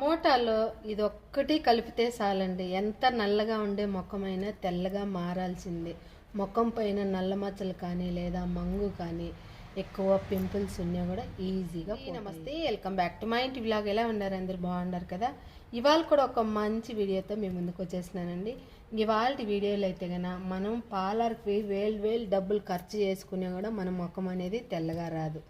టమోటాలో ఇది ఒక్కటి కలిపితే చాలండి. ఎంత నల్లగా ఉండే మొక్కమైనా తెల్లగా మారాల్సిందే. మొక్కం పైన నల్ల మచ్చలు కానీ లేదా మంగు కానీ ఎక్కువ పింపుల్స్ ఉన్నా కూడా ఈజీగా నమస్తే. వెల్కమ్ బ్యాక్ టు మై ఇంటి వ్లాగ్ ఎలా ఉన్నారు? అందరు బాగున్నారు కదా? ఇవాళ కూడా ఒక మంచి వీడియోతో మేము ముందుకు వచ్చేసినానండి ఇవాళ వీడియోలో అయితే కనుక మనం పార్లర్కి వేలు వేలు డబ్బులు ఖర్చు చేసుకున్నా కూడా మన ముఖం అనేది తెల్లగా రాదు.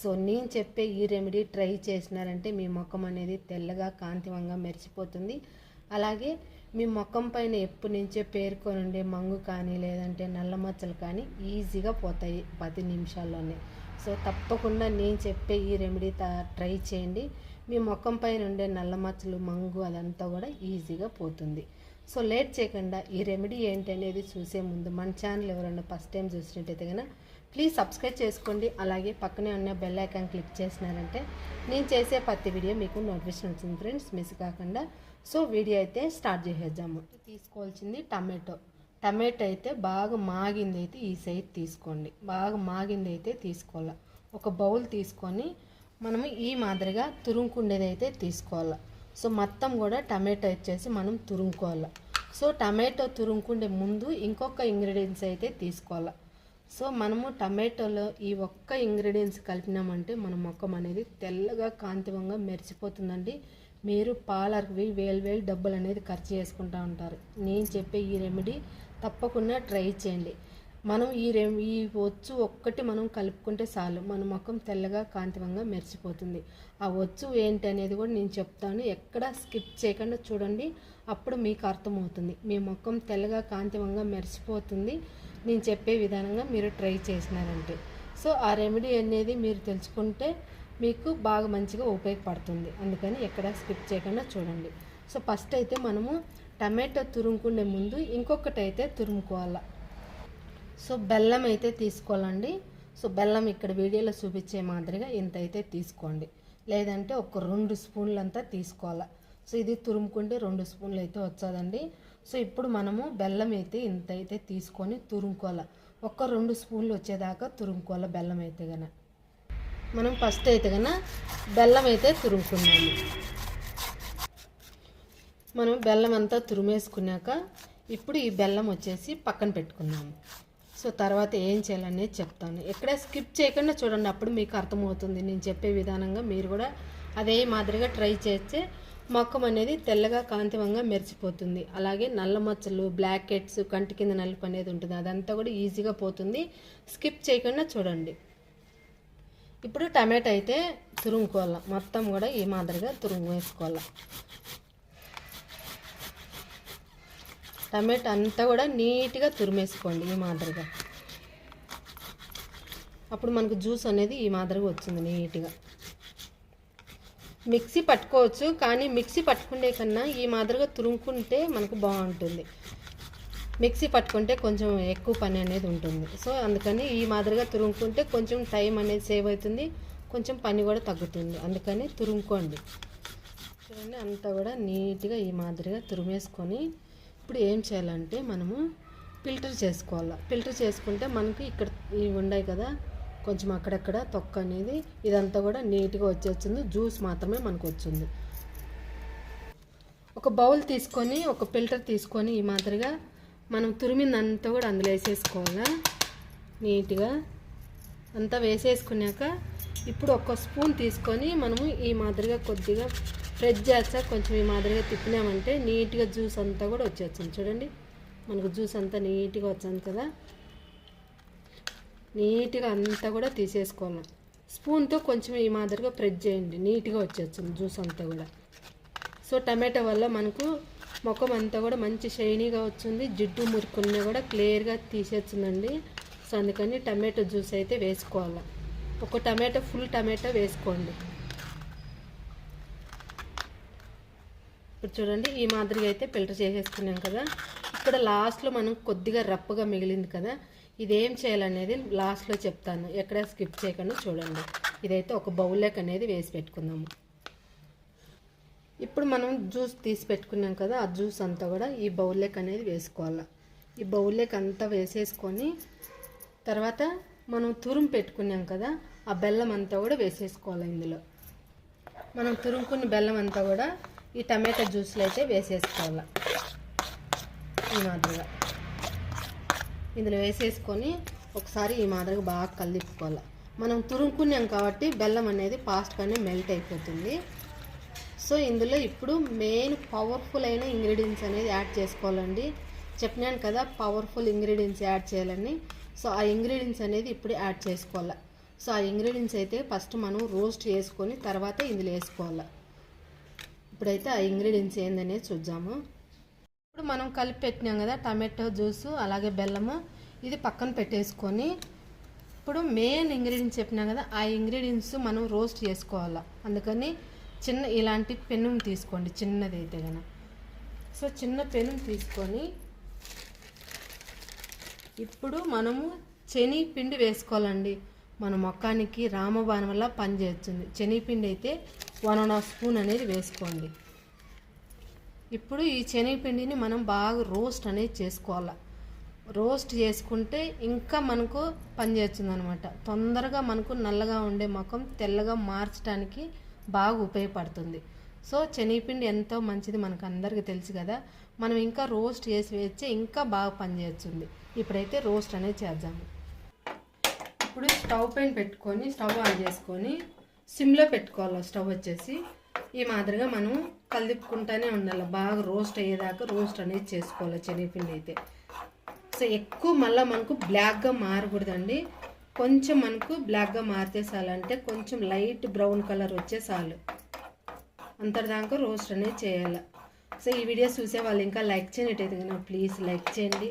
సో నేను చెప్పే ఈ రెమెడీ ట్రై చేసినారంటే మీ ముఖం అనేది తెల్లగా కాంతివంగా మెరిసిపోతుంది. అలాగే మీ ముఖం పైన ఎప్పటి నుంచే పేరుకొని ఉండే మంగు కానీ లేదంటే నల్ల మచ్చలు కానీ ఈజీగా పోతాయి పది నిమిషాల్లోనే. సో తప్పకుండా నేను చెప్పే ఈ రెమెడీ ట్రై చేయండి. మీ ముఖం పైన ఉండే నల్ల మచ్చలు మంగు అదంతా కూడా ఈజీగా పోతుంది. సో లేట్ చేయకుండా ఈ రెమెడీ ఏంటి అనేది చూసే ముందు మన ఛానల్ ఎవరైనా ఫస్ట్ టైం చూసినట్టయితే కనుక ప్లీజ్ సబ్స్క్రైబ్ చేసుకోండి. అలాగే పక్కనే ఉన్న బెల్ ఐకాన్ క్లిక్ చేసినారంటే నేను చేసే ప్రతి వీడియో మీకు నోటిఫికేషన్ వచ్చింది ఫ్రెండ్స్ మిస్ కాకుండా. సో వీడియో అయితే స్టార్ట్ చేసేద్దాము. తీసుకోవాల్సింది టమాటో. టమాటో అయితే బాగా మాగింది అయితే ఈ సైజ్ తీసుకోండి. బాగా మాగింది అయితే తీసుకోవాలి. ఒక బౌల్ తీసుకొని మనము ఈ మాదిరిగా తురుముకుండేది అయితే తీసుకోవాలి. సో మొత్తం కూడా టమాటో వచ్చేసి మనం తురుముకోవాలి. సో టమాటో తురుముకుండే ముందు ఇంకొక ఇంగ్రీడియంట్స్ అయితే తీసుకోవాలి. సో మనము టమాటోలో ఈ ఒక్క ఇంగ్రీడియంట్స్ కలిపినామంటే మన మొక్కం అనేది తెల్లగా కాంతివంగా మెరిచిపోతుందండి మీరు పాలర్వి వేలు వేలు డబ్బులు అనేది ఖర్చు చేసుకుంటూ ఉంటారు. నేను చెప్పే ఈ రెమెడీ తప్పకుండా ట్రై చేయండి. మనం ఈ రె ఈ ఒచ్చు ఒక్కటి మనం కలుపుకుంటే చాలు. మన ముఖం తెల్లగా కాంతివంగా మెరిసిపోతుంది. ఆ ఒచ్చు ఏంటి అనేది కూడా నేను చెప్తాను. ఎక్కడ స్కిప్ చేయకుండా చూడండి. అప్పుడు మీకు అర్థమవుతుంది. మీ ముఖం తెల్లగా కాంతివంగా మెరిసిపోతుంది. నేను చెప్పే విధానంగా మీరు ట్రై చేసినారంటే. సో ఆ రెమెడీ అనేది మీరు తెలుసుకుంటే మీకు బాగా మంచిగా ఉపయోగపడుతుంది. అందుకని ఎక్కడ స్కిప్ చేయకుండా చూడండి. సో ఫస్ట్ అయితే మనము టమాటో తురుముకునే ముందు ఇంకొకటి అయితే తురుముకోవాలి. సో బెల్లం అయితే తీసుకోవాలండి. సో బెల్లం ఇక్కడ వీడియోలో చూపించే మాదిరిగా ఇంత అయితే తీసుకోండి. లేదంటే ఒక రెండు స్పూన్లు అంతా తీసుకోవాలి. సో ఇది తురుముకుంటే రెండు స్పూన్లు అయితే వచ్చాదండి. సో ఇప్పుడు మనము బెల్లం అయితే ఇంత అయితే తీసుకొని తురుముకోవాలి. ఒక్క రెండు స్పూన్లు వచ్చేదాకా తురుముకోవాలి బెల్లం అయితే గన. మనం ఫస్ట్ అయితే గన బెల్లం అయితే తురుముకున్నాము మనం బెల్లం అంతా తురిమేసుకున్నాక ఇప్పుడు ఈ బెల్లం వచ్చేసి పక్కన పెట్టుకున్నాము సో తర్వాత ఏం చేయాలనేది చెప్తాను. ఎక్కడ స్కిప్ చేయకుండా చూడండి అప్పుడు మీకు అర్థమవుతుంది. నేను చెప్పే విధానంగా మీరు కూడా అదే మాదిరిగా ట్రై చేస్తే మొఖం అనేది తెల్లగా కాంతివంగా మెరిసిపోతుంది. అలాగే నల్ల మచ్చలు బ్లాక్ హెడ్స్ కంటి కింద నలుపు అనేది ఉంటుంది. అదంతా కూడా ఈజీగా పోతుంది. స్కిప్ చేయకుండా చూడండి. ఇప్పుడు టమాటా అయితే తురుముకోవాలి? మొత్తం కూడా ఈ మాదిరిగా తురుము వేసుకోవాలి? టమాటా అంతా కూడా నీట్గా తురిమేసుకోండి ఈ మాదిరిగా. అప్పుడు మనకు జ్యూస్ అనేది ఈ మాదిరిగా వచ్చింది నీట్గా. మిక్సీ పట్టుకోవచ్చు కానీ మిక్సీ పట్టుకునే కన్నా ఈ మాదిరిగా తురుముకుంటే మనకు బాగుంటుంది. మిక్సీ పట్టుకుంటే కొంచెం ఎక్కువ పని అనేది ఉంటుంది. సో అందుకని ఈ మాదిరిగా తురుముకుంటే కొంచెం టైం అనేది సేవ్ అవుతుంది కొంచెం పని కూడా తగ్గుతుంది. అందుకని తురుముకోండి. చూడండి అంతా కూడా నీట్గా ఈ మాదిరిగా తురిమేసుకొని ఇప్పుడు ఏం చేయాలంటే మనము ఫిల్టర్ చేసుకోవాలి. ఫిల్టర్ చేసుకుంటే మనకి ఇక్కడ ఇవి ఉన్నాయి కదా కొంచెం అక్కడక్కడ తొక్క అనేది ఇదంతా కూడా నీట్గా వచ్చేస్తుంది. జ్యూస్ మాత్రమే మనకు వచ్చింది ఒక బౌల్ తీసుకొని ఒక ఫిల్టర్ తీసుకొని ఈ మాదిరిగా మనం తురిమిందంతా కూడా అందులో వేసేసుకోవాలా? నీట్గా. అంతా వేసేసుకున్నాక ఇప్పుడు ఒక స్పూన్ తీసుకొని మనము ఈ మాదిరిగా కొద్దిగా ఫ్రెష్ చేస్తా కొంచెం ఈ మాదిరిగా తిప్పినామంటే నీట్గా జ్యూస్ అంతా కూడా వచ్చేస్తుంది. చూడండి. మనకు జ్యూస్ అంతా నీట్గా వచ్చింది కదా. నీట్గా అంతా కూడా తీసేసుకోవాలి స్పూన్తో కొంచెం ఈ మాదిరిగా ప్రెస్ చేయండి. నీట్గా వచ్చేస్తుంది జ్యూస్ అంతా కూడా. సో టమాటో వల్ల మనకు ముఖం అంతా కూడా మంచి షైనీగా వచ్చింది జిడ్డు మురుకున్న కూడా క్లియర్గా తీసేస్తుందండి. సో అందుకని టమాటో జ్యూస్ అయితే వేసుకోవాలి. ఒక టమాటో ఫుల్ టమాటో వేసుకోండి. ఇప్పుడు చూడండి ఈ మాదిరిగా అయితే ఫిల్టర్ చేసేసుకున్నాం కదా. ఇక్కడ లాస్ట్లో మనం కొద్దిగా రప్పగా మిగిలింది కదా. ఇదేం చేయాలనేది లాస్ట్లో చెప్తాను. ఎక్కడ స్కిప్ చేయకుండా చూడండి. ఇదైతే ఒక బౌల్లోకి అనేది వేసి పెట్టుకుందాము. ఇప్పుడు మనం జ్యూస్ తీసి పెట్టుకున్నాం కదా ఆ జ్యూస్ అంతా కూడా ఈ బౌల్లోకి అనేది వేసుకోవాలి. ఈ బౌల్లోకి అంతా వేసేసుకొని తర్వాత మనం తురుము పెట్టుకున్నాం కదా ఆ బెల్లం అంతా కూడా వేసేసుకోవాలి ఇందులో. మనం తురుముకున్న బెల్లం అంతా కూడా ఈ టమాటా జ్యూస్లో అయితే వేసేసుకోవాలి. ఈ మాదిరిగా. ఇందులో వేసేసుకొని ఒకసారి ఈ మాదిరిగా బాగా కలిపుకోవాలి. మనం తురుముకున్నాం కాబట్టి బెల్లం అనేది ఫాస్ట్గానే మెల్ట్ అయిపోతుంది. సో ఇందులో ఇప్పుడు మెయిన్ పవర్ఫుల్ అయిన ఇంగ్రీడియంట్స్ అనేది యాడ్ చేసుకోవాలండి. చెప్పినాను కదా పవర్ఫుల్ ఇంగ్రీడియంట్స్ యాడ్ చేయాలని. సో ఆ ఇంగ్రీడియంట్స్ అనేది ఇప్పుడు యాడ్ చేసుకోవాలి. సో ఆ ఇంగ్రీడియంట్స్ అయితే ఫస్ట్ మనం రోస్ట్ చేసుకొని తర్వాత ఇందులో వేసుకోవాలి. ఇప్పుడైతే ఆ ఇంగ్రీడియంట్స్ ఏందనేది చూద్దాము. ఇప్పుడు మనం కలిపి పెట్టినాం కదా టమాటో జ్యూసు అలాగే బెల్లము ఇది పక్కన పెట్టేసుకొని ఇప్పుడు మెయిన్ ఇంగ్రీడియంట్స్ చెప్పినాం కదా ఆ ఇంగ్రీడియంట్స్ మనం రోస్ట్ చేసుకోవాలి. అందుకని చిన్న ఇలాంటి పెను తీసుకోండి చిన్నది అయితే కనుక సో చిన్న పెను తీసుకొని ఇప్పుడు మనము శనిపిండి వేసుకోవాలండి. మన మొక్కానికి రామబాణం వల్ల పనిచేస్తుంది శనిపిండి అయితే వన్ అండ్ హాఫ్ స్పూన్ అనేది వేసుకోండి. ఇప్పుడు ఈ శనగపిండిని మనం బాగా రోస్ట్ అనేది చేసుకోవాలి. రోస్ట్ చేసుకుంటే ఇంకా మనకు పనిచేస్తుంది అనమాట తొందరగా మనకు నల్లగా ఉండే ముఖం తెల్లగా మార్చడానికి బాగా ఉపయోగపడుతుంది. సో శనగపిండి ఎంతో మంచిది మనకు అందరికీ తెలుసు కదా. మనం ఇంకా రోస్ట్ చేసి వేస్తే ఇంకా బాగా పనిచేస్తుంది ఇప్పుడైతే రోస్ట్ అనేది చేద్దాము ఇప్పుడు స్టవ్ పైన పెట్టుకొని స్టవ్ ఆన్ చేసుకొని సిమ్లో పెట్టుకోవాలి స్టవ్ వచ్చేసి. ఈ మాదిరిగా మనం కలిపుకుంటానే ఉండాలి. బాగా రోస్ట్ అయ్యేదాకా రోస్ట్ అనేది చేసుకోవాలి శనగపిండి అయితే. సో ఎక్కువ మళ్ళీ మనకు బ్లాక్గా మారకూడదండి. కొంచెం మనకు బ్లాక్గా మారితే చాలంటే కొంచెం లైట్ బ్రౌన్ కలర్ వచ్చే చాలు. అంతటిదాకా రోస్ట్ అనేది చేయాలి. సో ఈ వీడియో చూసే వాళ్ళు ఇంకా లైక్ చేయనట్టయితే కనుక ప్లీజ్ లైక్ చేయండి.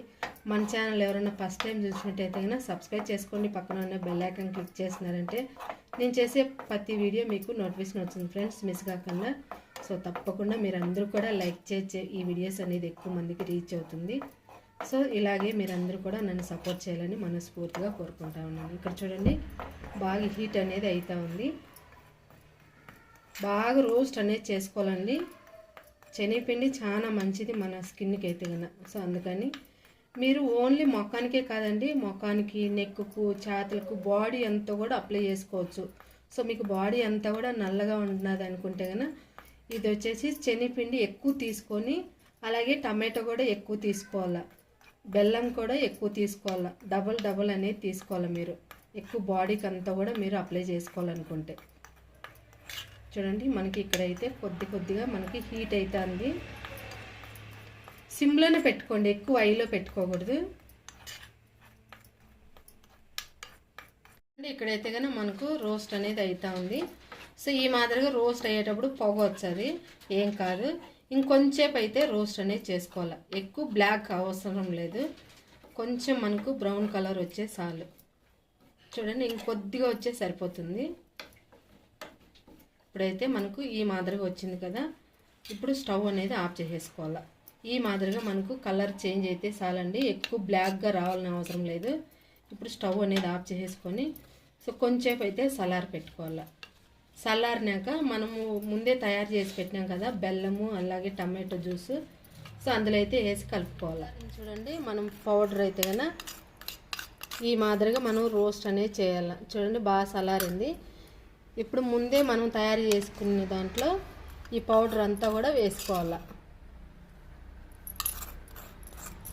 మన ఛానల్ ఎవరైనా ఫస్ట్ టైం చూసినట్టయితే కనుక సబ్స్క్రైబ్ చేసుకోండి. పక్కన ఉన్న బెల్ ఐకాన్ క్లిక్ చేసినారంటే నేను చేసే ప్రతి వీడియో మీకు నోటిఫికేషన్ వచ్చింది ఫ్రెండ్స్. మిస్ కాకుండా. సో తప్పకుండా మీరు అందరూ కూడా లైక్ చేసే ఈ వీడియోస్ అనేది ఎక్కువ మందికి రీచ్ అవుతుంది. సో ఇలాగే మీరందరూ కూడా నన్ను సపోర్ట్ చేయాలని మనస్ఫూర్తిగా కోరుకుంటా ఉన్నాను. ఇక్కడ చూడండి బాగా హీట్ అనేది అవుతూ ఉంది. బాగా రోస్ట్ అనేది చేసుకోవాలండి. శనగపిండి చాలా మంచిది మన స్కిన్కి అయితే కన్నా. సో అందుకని మీరు ఓన్లీ మొఖానికే కాదండి మొఖానికి నెక్కుకు చేతులకు బాడీ అంతా కూడా అప్లై చేసుకోవచ్చు. సో మీకు బాడీ అంతా కూడా నల్లగా ఉన్నది అనుకుంటే కనుక ఇది వచ్చేసి శనిపిండి ఎక్కువ తీసుకొని అలాగే టమాటో కూడా ఎక్కువ తీసుకోవాలి. బెల్లం కూడా ఎక్కువ తీసుకోవాలి. డబల్ డబల్ అనేది తీసుకోవాలి మీరు. ఎక్కువ బాడీకి అంతా కూడా మీరు అప్లై చేసుకోవాలనుకుంటే. చూడండి మనకి ఇక్కడైతే కొద్ది కొద్దిగా మనకి హీట్ అవుతుంది సిమ్లోనే పెట్టుకోండి ఎక్కువ ఐలో పెట్టుకోకూడదు. ఇక్కడైతే కనుక మనకు రోస్ట్ అనేది అవుతా ఉంది సో ఈ మాదిరిగా రోస్ట్ అయ్యేటప్పుడు పొగ వచ్చేది. ఏం కాదు. ఇంకొంచేపు అయితే రోస్ట్ అనేది చేసుకోవాలి. ఎక్కువ బ్లాక్ అవసరం లేదు. కొంచెం మనకు బ్రౌన్ కలర్ వచ్చే చాలు. చూడండి ఇంకొద్దిగా వచ్చే సరిపోతుంది. ఇప్పుడైతే మనకు ఈ మాదిరిగా వచ్చింది కదా. ఇప్పుడు స్టవ్ అనేది ఆఫ్ చేసేసుకోవాలి. ఈ మాదిరిగా మనకు కలర్ చేంజ్ అయితే చాలండి. ఎక్కువ బ్లాక్గా రావాలని అవసరం లేదు. ఇప్పుడు స్టవ్ అనేది ఆఫ్ చేసేసుకొని సో కొంచెంసేపు అయితే సలార్ పెట్టుకోవాలి. చల్లారినాక మనము ముందే తయారు చేసి పెట్టినాం కదా బెల్లము అలాగే టమాటో జ్యూస్. సో అందులో అయితే వేసి కలుపుకోవాలి. చూడండి మనం పౌడర్ అయితే కనుక ఈ మాదిరిగా మనం రోస్ట్ అనేది చేయాలి. చూడండి బాగా చల్లారింది. ఇప్పుడు ముందే మనం తయారు చేసుకునే దాంట్లో ఈ పౌడర్ అంతా కూడా వేసుకోవాలి.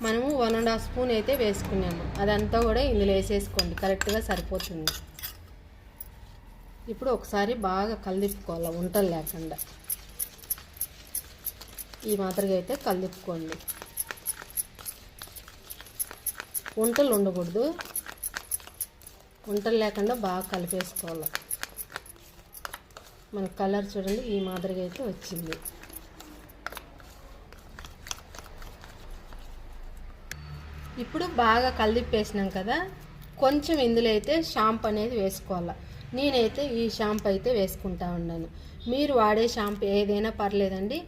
మనము వన్ అండ్ హాఫ్ స్పూన్ అయితే వేసుకున్నాము. అదంతా కూడా ఇందులో వేసేసుకోండి. కరెక్ట్గా సరిపోతుంది. ఇప్పుడు ఒకసారి బాగా కలిపుకోవాలి వంటలు లేకుండా. ఈ మాదిరిగా అయితే కలిపుకోండి వంటలు ఉండకూడదు. వంటలు లేకుండా బాగా కలిపేసుకోవాలి. మన కలర్ చూడండి ఈ మాదిరిగా అయితే వచ్చింది. ఇప్పుడు బాగా కలిపేసినాం కదా కొంచెం ఇందులో అయితే షాంపు అనేది వేసుకోవాలి. నేనైతే ఈ షాంపూ అయితే వేసుకుంటా ఉన్నాను. మీరు వాడే షాంపూ ఏదైనా పర్లేదండి.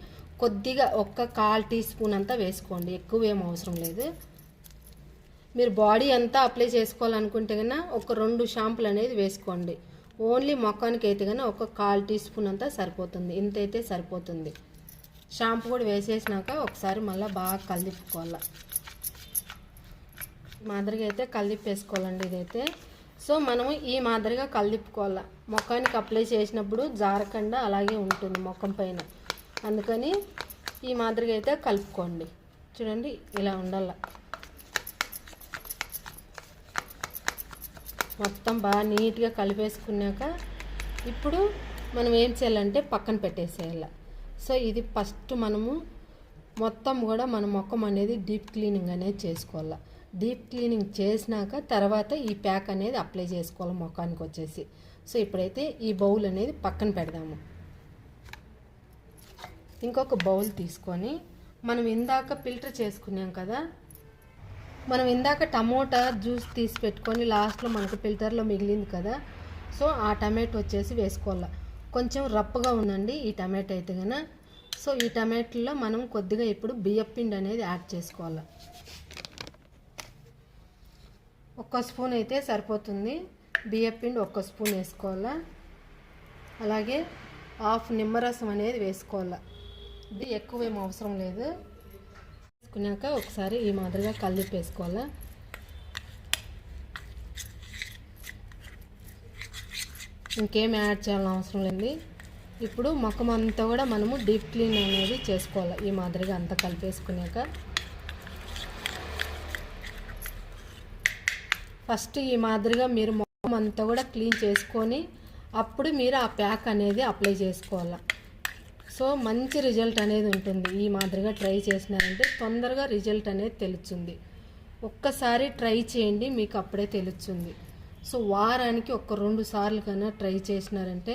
కొద్దిగా ఒక్క కాల్ టీ స్పూన్ అంతా వేసుకోండి. ఎక్కువ ఏం అవసరం లేదు. మీరు బాడీ అంతా అప్లై చేసుకోవాలనుకుంటే కన్నా ఒక రెండు షాంపులు అనేది వేసుకోండి. ఓన్లీ మొఖానికి అయితే కన్నా ఒక కాల్ టీ స్పూన్ అంతా సరిపోతుంది. ఇంత అయితే సరిపోతుంది. షాంపూ కూడా వేసేసినాక ఒకసారి మళ్ళీ బాగా కలిపుకోవాలి మాదిరిగా అయితే కలిపేసుకోవాలండి ఇదైతే. సో మనము ఈ మాదిరిగా కలిపుకోవాలి ముఖానికి అప్లై చేసినప్పుడు జారకుండా అలాగే ఉంటుంది ముఖం పైన. అందుకని ఈ మాదిరిగా అయితే కలుపుకోండి. చూడండి ఇలా ఉండాల. మొత్తం బాగా నీట్గా కలిపేసుకున్నాక ఇప్పుడు మనం ఏం చేయాలంటే పక్కన పెట్టేసేయాలి. సో ఇది ఫస్ట్ మనము మొత్తం కూడా మన మొక్కం అనేది డీప్ క్లీనింగ్ అనేది చేసుకోవాలి. డీప్ క్లీనింగ్ చేసినాక తర్వాత ఈ ప్యాక్ అనేది అప్లై చేసుకోవాలి మొఖానికి వచ్చేసి. సో ఇప్పుడైతే ఈ బౌల్ అనేది పక్కన పెడదాము. ఇంకొక బౌల్ తీసుకొని మనం ఇందాక ఫిల్టర్ చేసుకున్నాం కదా. మనం ఇందాక టమోటా జ్యూస్ తీసి పెట్టుకొని లాస్ట్లో మనకు ఫిల్టర్లో మిగిలింది కదా. సో ఆ టమాటో వచ్చేసి వేసుకోవాలి. కొంచెం రప్పగా ఉందండి ఈ టమాటో అయితే కనుక సో ఈ టమాటోలో మనం కొద్దిగా ఇప్పుడు బియ్యపిండి అనేది యాడ్ చేసుకోవాలి. ఒక్క స్పూన్ అయితే సరిపోతుంది. బియ్యపిండి ఒక్క స్పూన్ వేసుకోవాలా. అలాగే హాఫ్ నిమ్మరసం అనేది వేసుకోవాలా. ఇది ఎక్కువ ఏం అవసరం లేదు. వేసుకున్నాక ఒకసారి ఈ మాదిరిగా కలిపి వేసుకోవాలా. ఇంకేం యాడ్ చేయాలని అవసరం లేదు. ఇప్పుడు మొక్కమంతా కూడా మనము డీప్ క్లీన్ అనేది చేసుకోవాలి. ఈ మాదిరిగా అంతా కలిపేసుకున్నాక ఫస్ట్ ఈ మాదిరిగా మీరు మొత్తం అంతా కూడా క్లీన్ చేసుకొని అప్పుడు మీరు ఆ ప్యాక్ అనేది అప్లై చేసుకోవాలి. సో మంచి రిజల్ట్ అనేది ఉంటుంది. ఈ మాదిరిగా ట్రై చేసినారంటే తొందరగా రిజల్ట్ అనేది తెలుస్తుంది. ఒక్కసారి ట్రై చేయండి మీకు అప్పుడే తెలుస్తుంది. సో వారానికి ఒక రెండు సార్లు కన్నా ట్రై చేసినారంటే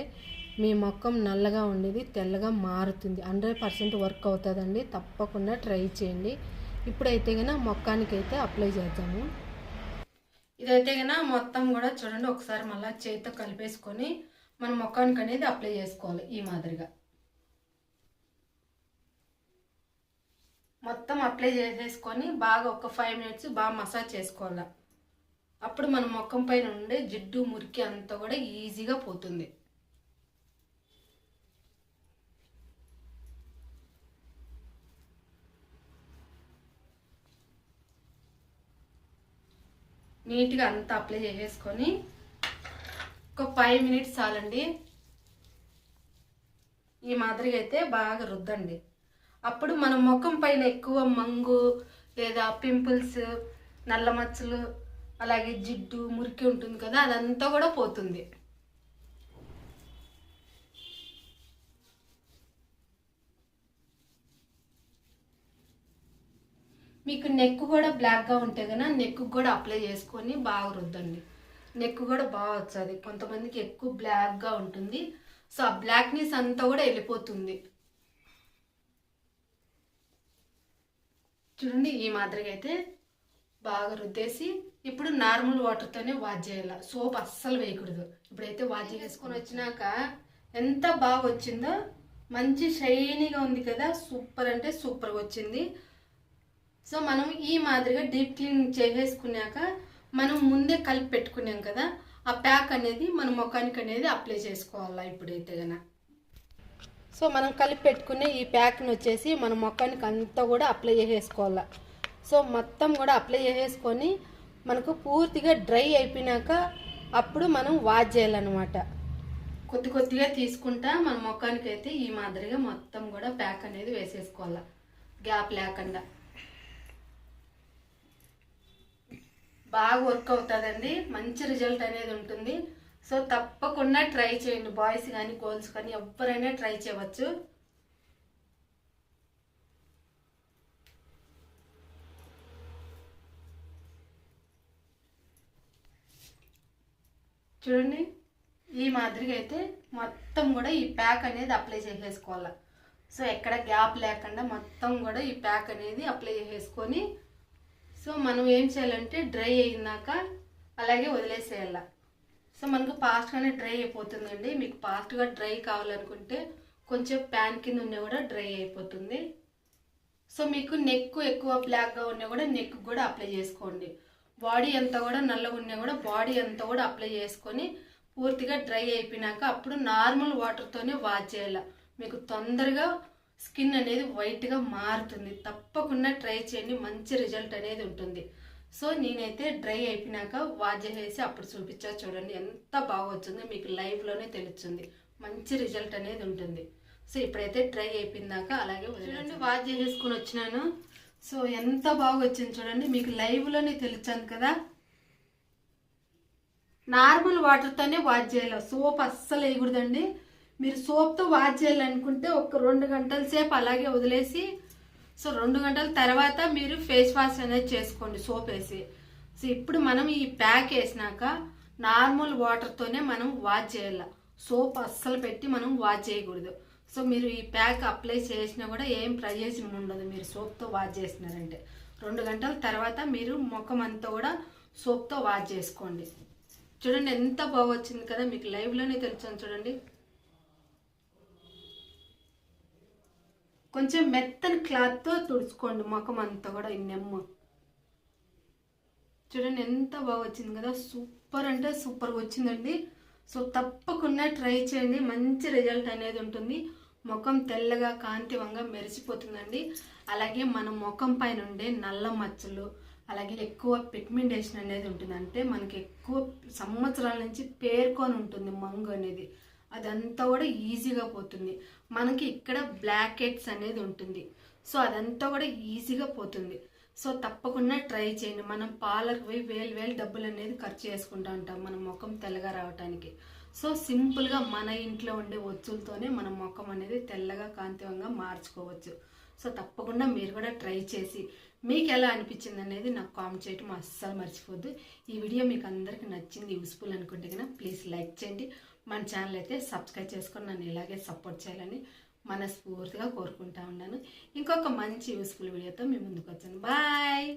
మీ మొక్కం నల్లగా ఉండేది తెల్లగా మారుతుంది. హండ్రెడ్ పర్సెంట్ వర్క్ అవుతుందండి. తప్పకుండా ట్రై చేయండి. ఇప్పుడైతే కనుక మొక్కానికైతే అప్లై చేద్దాము. ఇదైతే కనుక మొత్తం కూడా చూడండి ఒకసారి మళ్ళీ చేతితో కలిపేసుకొని మన ముఖానికి అనేది అప్లై చేసుకోవాలి ఈ మాదిరిగా. మొత్తం అప్లై చేసేసుకొని బాగా ఒక ఫైవ్ మినిట్స్ బాగా మసాజ్ చేసుకోవాలి. అప్పుడు మన ముఖం పైన ఉండే జిడ్డు మురికి అంతా కూడా ఈజీగా పోతుంది. నీట్గా అంతా అప్లై చేసేసుకొని ఒక ఫైవ్ మినిట్స్ చాలండి. ఈ మాదిరిగా అయితే బాగా రుద్దండి. అప్పుడు మన ముఖం పైన ఎక్కువ మంగు లేదా పింపుల్స్ నల్ల మచ్చలు అలాగే జిడ్డు మురికి ఉంటుంది కదా అదంతా కూడా పోతుంది. మీకు నెక్ కూడా బ్లాక్గా ఉంటే కనుక నెక్ కూడా అప్లై చేసుకొని బాగా రుద్దండి. నెక్ కూడా బాగా వచ్చేది. కొంతమందికి ఎక్కువ బ్లాక్గా ఉంటుంది. సో ఆ బ్లాక్నెస్ అంతా కూడా వెళ్ళిపోతుంది. చూడండి ఈ మాదిరిగా అయితే బాగా రుద్దేసి ఇప్పుడు నార్మల్ వాటర్తోనే వాష్ చేయాలి. సోప్ అస్సలు వేయకూడదు. ఇప్పుడైతే వాష్ చేసుకొని వచ్చినాక ఎంత బాగా వచ్చిందో మంచి షైనీగా ఉంది కదా సూపర్ అంటే సూపర్గా వచ్చింది. సో మనం ఈ మాదిరిగా డీప్ క్లీన్ చేసేసుకున్నాక మనం ముందే కలిపి పెట్టుకున్నాం కదా ఆ ప్యాక్ అనేది మన ముఖానికి అనేది అప్లై చేసుకోవాలా ఇప్పుడైతే కనుక సో మనం కలిపి పెట్టుకునే ఈ ప్యాక్ని వచ్చేసి మన మొఖానికి అంతా కూడా అప్లై చేసేసుకోవాలా. సో మొత్తం కూడా అప్లై చేసేసుకొని మనకు పూర్తిగా డ్రై అయిపోయినాక అప్పుడు మనం వాష్ చేయాలన్నమాట. కొద్ది కొద్దిగా తీసుకుంటా మన ముఖానికి అయితే ఈ మాదిరిగా మొత్తం కూడా ప్యాక్ అనేది వేసేసుకోవాలి. గ్యాప్ లేకుండా. బాగా వర్క్ అవుతుందండి. మంచి రిజల్ట్ అనేది ఉంటుంది. సో తప్పకుండా ట్రై చేయండి. బాయ్స్ కానీ గర్ల్స్ కానీ ఎవరైనా ట్రై చేయవచ్చు. చూడండి. ఈ మాదిరిగా అయితే మొత్తం కూడా ఈ ప్యాక్ అనేది అప్లై చేసేసుకోవాలి. సో ఎక్కడ గ్యాప్ లేకుండా మొత్తం కూడా ఈ ప్యాక్ అనేది అప్లై చేసేసుకొని సో మనం ఏం చేయాలంటే డ్రై అయినాక అలాగే వదిలేసేయాల. సో మనకు ఫాస్ట్గానే డ్రై అయిపోతుందండి. మీకు ఫాస్ట్గా డ్రై కావాలనుకుంటే కొంచెం ప్యాన్ కింద ఉన్నా కూడా డ్రై అయిపోతుంది. సో మీకు నెక్ ఎక్కువ బ్లాక్గా ఉన్నా కూడా నెక్ కూడా అప్లై చేసుకోండి. బాడీ అంతా కూడా నల్లగా ఉన్నా కూడా బాడీ అంతా కూడా అప్లై చేసుకొని పూర్తిగా డ్రై అయిపోయినాక అప్పుడు నార్మల్ వాటర్తోనే వాష్ చేయాలి. మీకు తొందరగా స్కిన్ అనేది వైట్గా మారుతుంది. తప్పకుండా ట్రై చేయండి. మంచి రిజల్ట్ అనేది ఉంటుంది. సో నేనైతే డ్రై అయిపోయినాక వాష్ చేసేసి అప్పుడు చూపించా. చూడండి ఎంత బాగా వచ్చిందో మీకు లైవ్లోనే తెలుస్తుంది. మంచి రిజల్ట్ అనేది ఉంటుంది. సో ఇప్పుడైతే డ్రై అయిపోయిందాక అలాగే చూడండి వాష్ చేసేసుకుని వచ్చినాను. సో ఎంత బాగా వచ్చింది చూడండి. మీకు లైవ్లోనే తెలుచాను కదా. నార్మల్ వాటర్తోనే వాష్ చేయాలి. సోప్ అస్సలు వేయకూడదండి. మీరు సోప్తో వాష్ చేయాలనుకుంటే ఒక రెండు గంటల సేపు అలాగే వదిలేసి సో రెండు గంటల తర్వాత మీరు ఫేస్ వాష్ అనేది చేసుకోండి సోప్ వేసి. సో ఇప్పుడు మనం ఈ ప్యాక్ వేసినాక నార్మల్ వాటర్తోనే మనం వాష్ చేయాలి. సోప్ అస్సలు పెట్టి మనం వాష్ చేయకూడదు. సో మీరు ఈ ప్యాక్ అప్లై చేసినా కూడా ఏం ప్రయోజనం ఉండదు మీరు సోప్తో వాష్ చేసినారంటే. రెండు గంటల తర్వాత మీరు ముఖం అంతా కూడా సోప్తో వాష్ చేసుకోండి. చూడండి ఎంత బాగా వచ్చింది కదా మీకు లైవ్లోనే తెలుసాను చూడండి. కొంచెం మెత్తని క్లాత్తో తుడుచుకోండి ముఖం అంతా కూడా ఈ నెమ్మ. చూడండి ఎంత బాగా వచ్చింది కదా సూపర్ అంటే సూపర్గా వచ్చిందండి. సో తప్పకుండా ట్రై చేయండి మంచి రిజల్ట్ అనేది ఉంటుంది. ముఖం తెల్లగా కాంతివంగా మెరిసిపోతుందండి. అలాగే మన ముఖం పైన ఉండే నల్ల మచ్చలు అలాగే ఎక్కువ పిగ్మెంటేషన్ అనేది ఉంటుంది అంటే మనకి ఎక్కువ సంవత్సరాల నుంచి పేర్కొని ఉంటుంది మంగు అనేది. అదంతా కూడా ఈజీగా పోతుంది. మనకి ఇక్కడ బ్లాక్ హెడ్స్ అనేది ఉంటుంది. సో అదంతా కూడా ఈజీగా పోతుంది. సో తప్పకుండా ట్రై చేయండి. మనం పార్లర్కి పోయి వేలు వేలు డబ్బులు అనేది ఖర్చు చేసుకుంటూ ఉంటాం మన ముఖం తెల్లగా రావడానికి సో సింపుల్గా మన ఇంట్లో ఉండే ఒత్తులతోనే మన ముఖం అనేది తెల్లగా కాంతివంగా మార్చుకోవచ్చు. సో తప్పకుండా మీరు కూడా ట్రై చేసి మీకు ఎలా అనిపించింది అనేది నాకు కామెంట్ చేయటం అస్సలు మర్చిపోద్దు. ఈ వీడియో మీకు అందరికీ నచ్చింది యూస్ఫుల్ అనుకుంటే కనుక ప్లీజ్ లైక్ చేయండి. మన ఛానల్ అయితే సబ్స్క్రైబ్ చేసుకొని నన్ను ఇలాగే సపోర్ట్ చేయాలని మనస్ఫూర్తిగా కోరుకుంటా ఉన్నాను. ఇంకొక మంచి యూస్ఫుల్ వీడియోతో మీ ముందుకు వచ్చాను. బాయ్